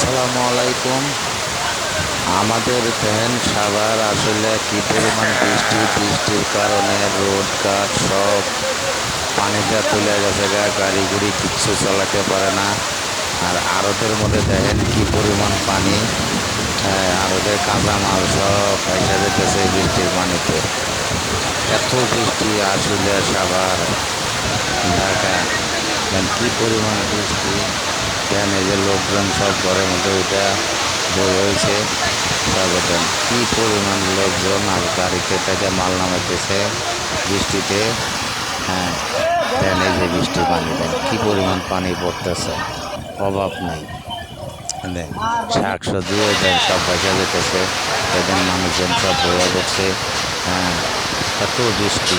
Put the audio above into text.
আসসালামু আলাইকুম আমাদের ফ্যান সাভার আসলে কি পরিমাণ বৃষ্টি বৃষ্টির কারণে রোড ঘাট সব পানিটা তুলে গেছে গা গাড়ি গুড়ি কিচ্ছু চালাতে পারে না। আর আড়তের মধ্যে দেখেন কি পরিমাণ পানি। হ্যাঁ, আড়তের কাঁচা মাল সব পয়সা যেতেছে বৃষ্টির পানিতে। এত বৃষ্টি আসলে সাভার ঢাকা। কি পরিমাণ বৃষ্টি? দেন এই যে লোকজন সব ঘরের মধ্যে ওইটা বই হয়েছে। তারপর দেন কি পরিমাণ লোকজন আর গাড়িতে থেকে মাল নামাইতেছে বৃষ্টিতে? হ্যাঁ দেন এই যে বৃষ্টির পানি, দেন কি পরিমাণ পানি পড়তেছে? অভাব নেই। দেন শাক সবজিও দেন সব বেঁচে যেতেছে এদের মানুষজন সব বইয়া করছে হ্যাঁ এত বৃষ্টি।